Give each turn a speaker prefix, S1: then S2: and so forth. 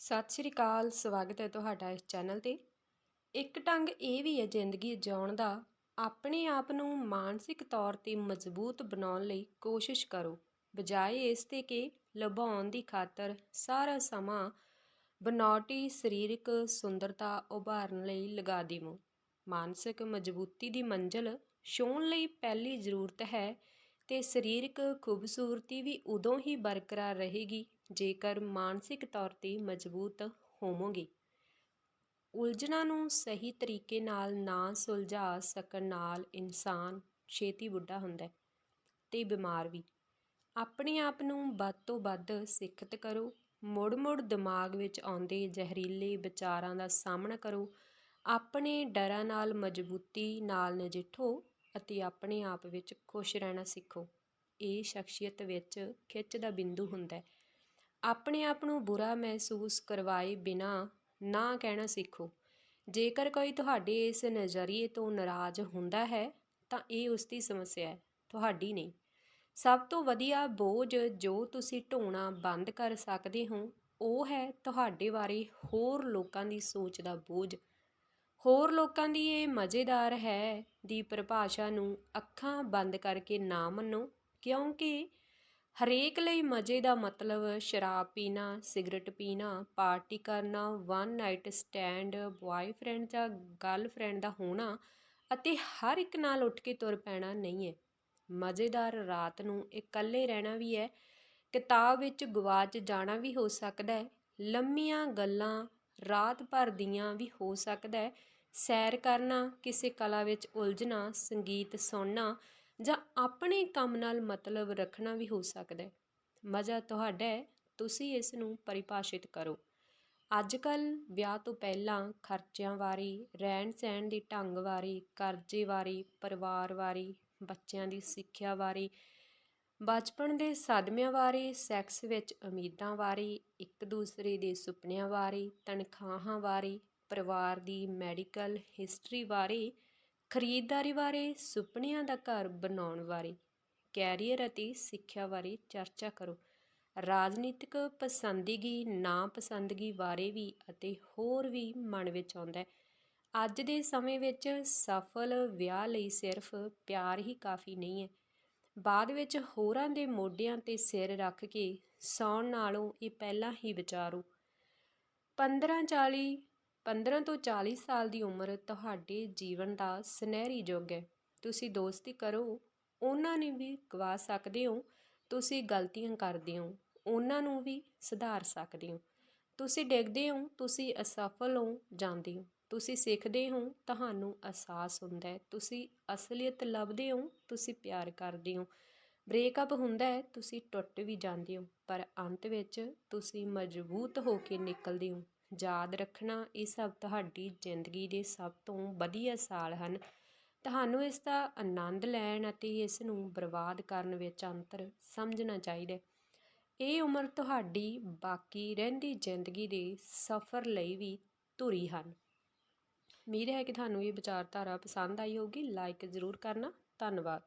S1: ਸਤਿ ਸ਼੍ਰੀ ਅਕਾਲ, ਸਵਾਗਤ ਹੈ ਤੁਹਾਡਾ ਇਸ ਚੈਨਲ ਤੇ। ਇੱਕ ਢੰਗ ਇਹ ਵੀ ਹੈ ਜ਼ਿੰਦਗੀ ਜਿਉਣ ਦਾ, ਆਪਣੇ ਆਪ ਨੂੰ ਮਾਨਸਿਕ ਤੌਰ ਤੇ ਮਜ਼ਬੂਤ ਬਣਾਉਣ ਲਈ ਕੋਸ਼ਿਸ਼ ਕਰੋ, ਬਜਾਏ ਇਸ ਤੇ ਕਿ ਲਭਾਉਣ ਦੀ ਖਾਤਰ ਸਾਰਾ ਸਮਾਂ ਬਨੌਟੀ ਸਰੀਰਕ ਸੁੰਦਰਤਾ ਉਭਾਰਨ ਲਈ ਲਗਾ ਦੇਵੋ। ਮਾਨਸਿਕ ਮਜ਼ਬੂਤੀ ਦੀ ਮੰਜ਼ਿਲ ਛੋਣ ਲਈ ਪਹਿਲੀ ਜ਼ਰੂਰਤ ਹੈ ਅਤੇ ਸਰੀਰਕ ਖੂਬਸੂਰਤੀ ਵੀ ਉਦੋਂ ਹੀ ਬਰਕਰਾਰ ਰਹੇਗੀ, ਜੇਕਰ ਮਾਨਸਿਕ ਤੌਰ ਤੇ ਮਜ਼ਬੂਤ ਹੋਵੋਗੇ। ਉਲਝਣਾਂ ਨੂੰ ਸਹੀ ਤਰੀਕੇ ਨਾਲ ਨਾ ਸੁਲਝਾ ਸਕਣ ਨਾਲ ਇਨਸਾਨ ਛੇਤੀ ਬੁੱਢਾ ਹੁੰਦਾ ਹੈ ਤੇ ਬਿਮਾਰ ਵੀ। ਆਪਣੇ ਆਪ ਨੂੰ ਵੱਧ ਤੋਂ ਵੱਧ ਸਿੱਖਤ ਕਰੋ, ਮੁੜ-ਮੁੜ ਦਿਮਾਗ ਵਿੱਚ ਆਉਂਦੇ ਜ਼ਹਿਰੀਲੇ ਵਿਚਾਰਾਂ ਦਾ ਸਾਹਮਣਾ ਕਰੋ, ਆਪਣੇ ਡਰਾਂ ਨਾਲ ਮਜ਼ਬੂਤੀ ਨਾਲ ਨਜਿੱਠੋ ਅਤੇ ਆਪਣੇ ਆਪ ਵਿੱਚ ਖੁਸ਼ ਰਹਿਣਾ ਸਿੱਖੋ। ਇਹ ਸ਼ਖਸੀਅਤ ਵਿੱਚ ਖਿੱਚ ਦਾ ਬਿੰਦੂ ਹੁੰਦਾ ਆਪਣੇ ਆਪ ਨੂੰ ਬੁਰਾ ਮਹਿਸੂਸ ਕਰਵਾਏ ਬਿਨਾਂ ਨਾ ਕਹਿਣਾ ਸਿੱਖੋ। ਜੇਕਰ ਕੋਈ ਤੁਹਾਡੇ ਇਸ ਨਜ਼ਰੀਏ ਤੋਂ ਨਾਰਾਜ਼ ਹੁੰਦਾ ਹੈ, ਤਾਂ ਇਹ ਉਸ ਦੀ ਸਮੱਸਿਆ ਹੈ, ਤੁਹਾਡੀ ਨਹੀਂ। ਸਭ ਤੋਂ ਵਧੀਆ ਬੋਝ ਜੋ ਤੁਸੀਂ ਢੋਣਾ ਬੰਦ ਕਰ ਸਕਦੇ ਹੋ, ਉਹ ਹੈ ਤੁਹਾਡੇ ਬਾਰੇ ਹੋਰ ਲੋਕਾਂ ਦੀ ਸੋਚ ਦਾ ਬੋਝ। ਹੋਰ ਲੋਕਾਂ ਦੀ ਇਹ ਮਜ਼ੇਦਾਰ ਹੈ ਦੀ ਪਰਿਭਾਸ਼ਾ ਨੂੰ ਅੱਖਾਂ ਬੰਦ ਕਰਕੇ ਨਾ ਮੰਨੋ, ਕਿਉਂਕਿ ਹਰੇਕ ਲਈ ਮਜ਼ੇ ਦਾ ਮਤਲਬ ਸ਼ਰਾਬ ਪੀਣਾ, ਸਿਗਰਟ ਪੀਣਾ, ਪਾਰਟੀ ਕਰਨਾ ਵਨ ਨਾਈਟ ਸਟੈਂਡ ਬॉयਫ੍ਰੈਂਡ ਜਾਂ ਗਰਲਫ੍ਰੈਂਡ ਦਾ ਹੋਣਾ ਅਤੇ ਹਰ ਇੱਕ ਨਾਲ ਉੱਠ ਕੇ ਤੁਰ ਪੈਣਾ ਨਹੀਂ ਹੈ। ਮਜ਼ੇਦਾਰ ਰਾਤ ਨੂੰ ਇਕੱਲੇ ਰਹਿਣਾ ਵੀ ਹੈ, ਕਿਤਾਬ ਵਿੱਚ ਗਵਾਚ ਜਾਣਾ ਵੀ ਹੋ ਸਕਦਾ ਹੈ, ਲੰਮੀਆਂ ਗੱਲਾਂ ਰਾਤ ਭਰ ਦੀਆਂ ਵੀ ਹੋ ਸਕਦਾ ਸੈਰ ਕਰਨਾ, ਕਿਸੇ ਕਲਾ ਵਿੱਚ ਉਲਝਣਾ, ਸੰਗੀਤ ਸੁਣਨਾ ਜਾਂ ਆਪਣੇ ਕੰਮ ਨਾਲ ਮਤਲਬ ਰੱਖਣਾ ਵੀ ਹੋ ਸਕਦਾ ਹੈ। ਮਜ਼ਾ ਤੁਹਾਡਾ ਹੈ, ਤੁਸੀਂ ਇਸ ਨੂੰ ਪਰਿਭਾਸ਼ਿਤ ਕਰੋ। ਅੱਜ ਕੱਲ ਵਿਆਹ ਤੋਂ ਪਹਿਲਾਂ ਖਰਚਿਆਂ ਬਾਰੇ ਰਹਿਣ ਸਹਿਣ ਦੀ ਢੰਗ ਬਾਰੇ ਕਰਜ਼ੇ ਬਾਰੇ ਪਰਿਵਾਰ ਬਾਰੇ ਬੱਚਿਆਂ ਦੀ ਸਿੱਖਿਆ ਬਾਰੇ ਬਚਪਨ ਦੇ ਸਦਮਿਆਂ ਬਾਰੇ, ਸੈਕਸ ਵਿੱਚ ਉਮੀਦਾਂ ਬਾਰੇ, ਇੱਕ ਦੂਸਰੇ ਦੇ ਸੁਪਨਿਆਂ ਬਾਰੇ, ਤਨਖਾਹਾਂ ਬਾਰੇ, ਪਰਿਵਾਰ ਦੀ ਮੈਡੀਕਲ ਹਿਸਟਰੀ ਬਾਰੇ, ਖਰੀਦਦਾਰੀ ਬਾਰੇ, ਸੁਪਨਿਆਂ ਦਾ ਘਰ ਬਣਾਉਣ ਬਾਰੇ, ਕੈਰੀਅਰ ਅਤੇ ਸਿੱਖਿਆ ਬਾਰੇ ਚਰਚਾ ਕਰੋ। ਰਾਜਨੀਤਿਕ ਪਸੰਦੀਗੀ ਨਾ ਪਸੰਦਗੀ ਬਾਰੇ ਵੀ ਅਤੇ ਹੋਰ ਵੀ ਮਨ ਵਿੱਚ ਆਉਂਦਾ ਹੈ। ਅੱਜ ਦੇ ਸਮੇਂ ਵਿੱਚ ਸਫਲ ਵਿਆਹ ਲਈ ਸਿਰਫ ਪਿਆਰ ਹੀ ਕਾਫੀ ਨਹੀਂ ਹੈ। ਬਾਅਦ ਵਿੱਚ ਹੋਰਾਂ ਦੇ ਮੋਢਿਆਂ ਤੇ ਸਿਰ ਰੱਖ ਕੇ ਸੌਣ ਨਾਲੋਂ ਇਹ ਪਹਿਲਾਂ ਹੀ ਵਿਚਾਰੋ। 15 40 15 ਤੋਂ 40 ਸਾਲ ਦੀ ਉਮਰ ਤੁਹਾਡੇ ਜੀਵਨ ਦਾ ਸੁਨਹਿਰੀ ਯੁੱਗ ਹੈ। ਤੁਸੀਂ ਦੋਸਤੀ ਕਰੋ, ਉਹਨਾਂ ਨੇ ਵੀ ਗਵਾ ਸਕਦੇ ਹੋ, ਤੁਸੀਂ ਗਲਤੀਆਂ ਕਰਦੇ ਹੋ, ਉਹਨਾਂ ਨੂੰ ਵੀ ਸੁਧਾਰ ਸਕਦੇ ਹੋ। ਤੁਸੀਂ ਡਿੱਗਦੇ ਹੋ, ਤੁਸੀਂ ਅਸਫਲ ਹੋ ਜਾਂਦੇ ਹੋ। ਤੁਸੀਂ ਸਿੱਖਦੇ ਹੋ, ਤੁਹਾਨੂੰ ਅਹਿਸਾਸ ਹੁੰਦਾ ਹੈ। ਤੁਸੀਂ ਅਸਲੀਅਤ ਲੱਭਦੇ ਹੋ, ਤੁਸੀਂ ਪਿਆਰ ਕਰਦੇ ਹੋ। ਬ੍ਰੇਕਅਪ ਹੁੰਦਾ ਹੈ, ਤੁਸੀਂ ਟੁੱਟ ਵੀ ਜਾਂਦੇ ਹੋ, ਪਰ ਅੰਤ ਵਿੱਚ ਤੁਸੀਂ ਮਜ਼ਬੂਤ ਹੋ ਕੇ ਨਿਕਲਦੇ ਹੋ। ਯਾਦ ਰੱਖਣਾ, ਇਹ ਸਭ ਤੁਹਾਡੀ ਜ਼ਿੰਦਗੀ ਦੇ ਸਭ ਤੋਂ ਵਧੀਆ ਸਾਲ ਹਨ। ਤੁਹਾਨੂੰ ਇਸ ਦਾ ਆਨੰਦ ਲੈਣ ਅਤੇ ਇਸ ਨੂੰ ਬਰਬਾਦ ਕਰਨ ਵਿੱਚ ਅੰਤਰ ਸਮਝਣਾ ਚਾਹੀਦਾ ਇਹ ਉਮਰ ਤੁਹਾਡੀ ਬਾਕੀ ਰਹਿੰਦੀ ਜ਼ਿੰਦਗੀ ਦੇ ਸਫ਼ਰ ਲਈ ਵੀ ਧੁਰੀ ਹਨ। ਉਮੀਦ ਹੈ ਕਿ ਤੁਹਾਨੂੰ ਇਹ ਵਿਚਾਰਧਾਰਾ ਪਸੰਦ ਆਈ ਹੋਊਗੀ ਲਾਈਕ ਜ਼ਰੂਰ ਕਰਨਾ। ਧੰਨਵਾਦ।